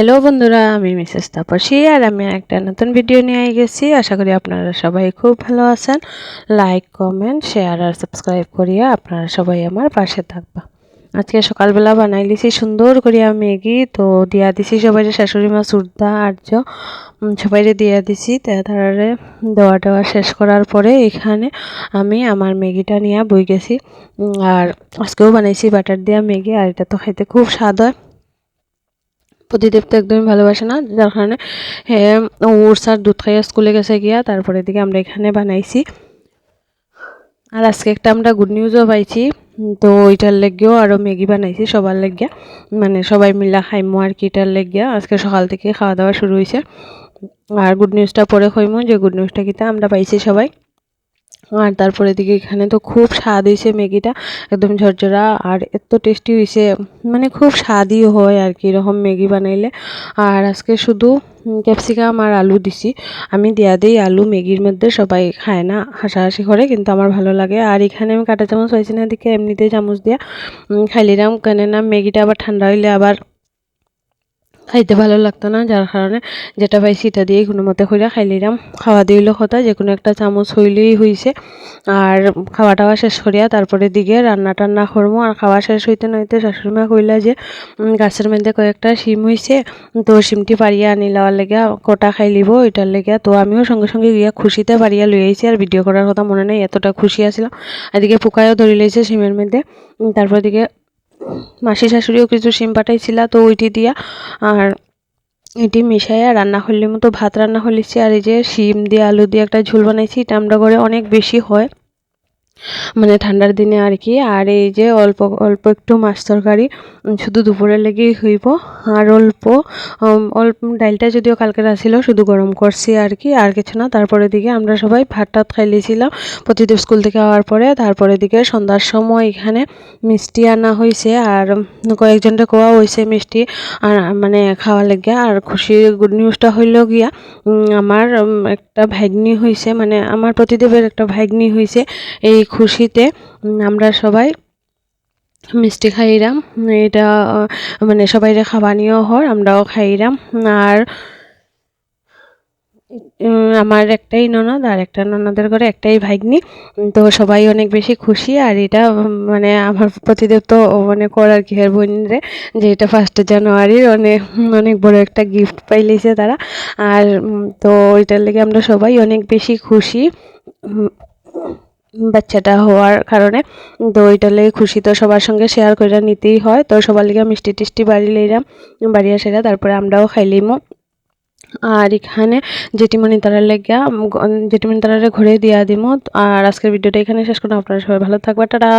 Hello বন্ধুরা, আমি Mrs Tapasi আর আমি একটা নতুন ভিডিও নিয়ে গেছি আশা করি আপনারা সবাই খুব ভালো আছেন। লাইক কমেন্ট শেয়ার আর সাবস্ক্রাইব করিয়া আপনারা সবাই আমার পাশে থাকবা। আজকে সকালবেলা বানাই লিছি সুন্দর করিয়া ম্যাগি, তো দিয়া দিছি সবাই শাশুড়ি মা, সুরদা, আর্য। সবাইরে দিয়া দিছি। তারারে দেওয়া টেওয়া শেষ করার পরে এখানে আমি আমার ম্যাগিটা নিয়ে বই গেছি আর আজকেও বানাইছি বাটার দিয়া ম্যাগি, আর এটা তো খাইতে খুব স্বাদ হয়। প্রতিদেব তো একদমই ভালোবাসে না, যার কারণে ওর স্যার দুধ খাইয়া স্কুলে গেছে গিয়া, তারপরে দিকে আমরা এখানে বানাইছি। আর আজকে একটা আমরা গুড নিউজও পাইছি, তো ওইটার লেগেও আরও ম্যাগি বানাইছি সবার লেগিয়া মানে সবাই মিলা খাইমো আর কি এটার লেগিয়া আজকে সকাল থেকে খাওয়া দাওয়া শুরু হয়েছে আর গুড নিউজটা পরে কইমো যে গুড নিউজটা কিতা আমরা পাইছি সবাই। আর তারপরে দিকে এখানে তো খুব স্বাদ হয়েছে ম্যাগিটা, একদম ঝরঝরা আর এত টেস্টি হয়েছে মানে খুব স্বাদই হয় আর কি এরকম ম্যাগি বানাইলে। আর আজকে শুধু ক্যাপসিকাম আর আলু দিছি। আমি দেয়া দিই আলু, ম্যাগির মধ্যে সবাই খায় না, হাসাহাসি করে, কিন্তু আমার ভালো লাগে। আর এখানে আমি কাঁটা চামচ পাইছি না দিকে এমনিতে চামচ দিয়া। খাইলিরাম কেন না ম্যাগিটা আবার ঠান্ডা হইলে আবার খাইতে ভালো লাগতো না, যার কারণে যেটা পাইছি এটা দিয়েই কোনো মতে কইরা খাইলিরাম খাওয়া দিইলো কথা, যে কোনো একটা চামচ হইলেই হইছে। আর খাওয়া টাওয়া শেষ করিয়া তারপরে দিকে রান্না টান্না করব আর খাওয়া শেষ হইতে নইতে শাশুড়িমা কইলা যে গাছের মধ্যে কয়েকটা শিম হইছে, তো শিমটি পারিয়া আনি লওয়ার লেগে কটা খাই লিব এটার লেগে। তো আমিও সঙ্গে সঙ্গে গিয়া খুশিতে পারিয়া লই আইছি। আর ভিডিও করার কথা মনে নেই, এতটা খুশি আসছিলাম এদিকে পোকায়ও ধরে লইছে শিমের মধ্যে। তারপর দিকে মাসি শাশুড়িও কিছু শিম পাঠাইছিলা, তো ওইটি দিয়া আর এটি মিশাইয়া রান্না করলে মতো ভাত রান্না হলিছে আর এই যে সিম দিয়ে আলু দিয়ে একটা ঝোল বানাইছি, এটা আমরা ঘরে অনেক বেশি হয়। মানে ঠান্ডার দিনে আর কি। আর এই যে অল্প অল্প একটু মাছ তরকারি শুধু দুপুরের লেগেই হইব। আর অল্প অল্প ডালটা যদিও কালকে ছিল শুধু গরম করছি আর কি আর কিছু না। তারপরে দিকে আমরা সবাই ভাত টাত খাইলেছিলাম প্রতিদিন স্কুল থেকে আওয়ার পরে তারপরে দিকে সন্ধ্যার সময় এখানে মিষ্টি আনা হয়েছে আর উম, কয়েকজনকে কোয়া হয়েছে মিষ্টি আর মানে খাওয়া লেগে। আর খুশির গুড নিউজটা হইল গিয়া আমার একটা ভাগ্নি হয়েছে মানে আমার প্রতিদেবের একটা ভাগ্নি হয়েছে এই খুশিতে আমরা সবাই মিষ্টি খাইরাম এটা মানে সবাইরে খাবানিও হয় আমরাও খাইরাম আর আমার একটাই ননদ আর একটা ননদের ঘরে একটাই ভাগ্নি। তো সবাই অনেক বেশি খুশি আর এটা মানে আমার প্রতিদেব তো মানে করার কি আর বোনরে যে এটা ফার্স্ট জানুয়ারির অনেক অনেক বড় একটা গিফট পাইলেছে তারা। আর তো ওইটার লেগে আমরা সবাই অনেক বেশি খুশি। বাচ্চাটা হওয়ার কারণে। তো ওইটা লেগে খুশি তো সবার সঙ্গে শেয়ার করে নিতেই হয়। তো সবার লিগে মিষ্টি টিষ্টি বাড়ি লইলাম, বাড়ি আসারা তারপরে আমরাও খাইলিমো আর এখানে জেঠিমণি তারার লেগা জেঠিমণি তারারে ঘুরে দিয়া দিমো। আর আজকের ভিডিওটা এখানে শেষ করলাম। আপনারা সবাই ভালো থাকবে। টাটা!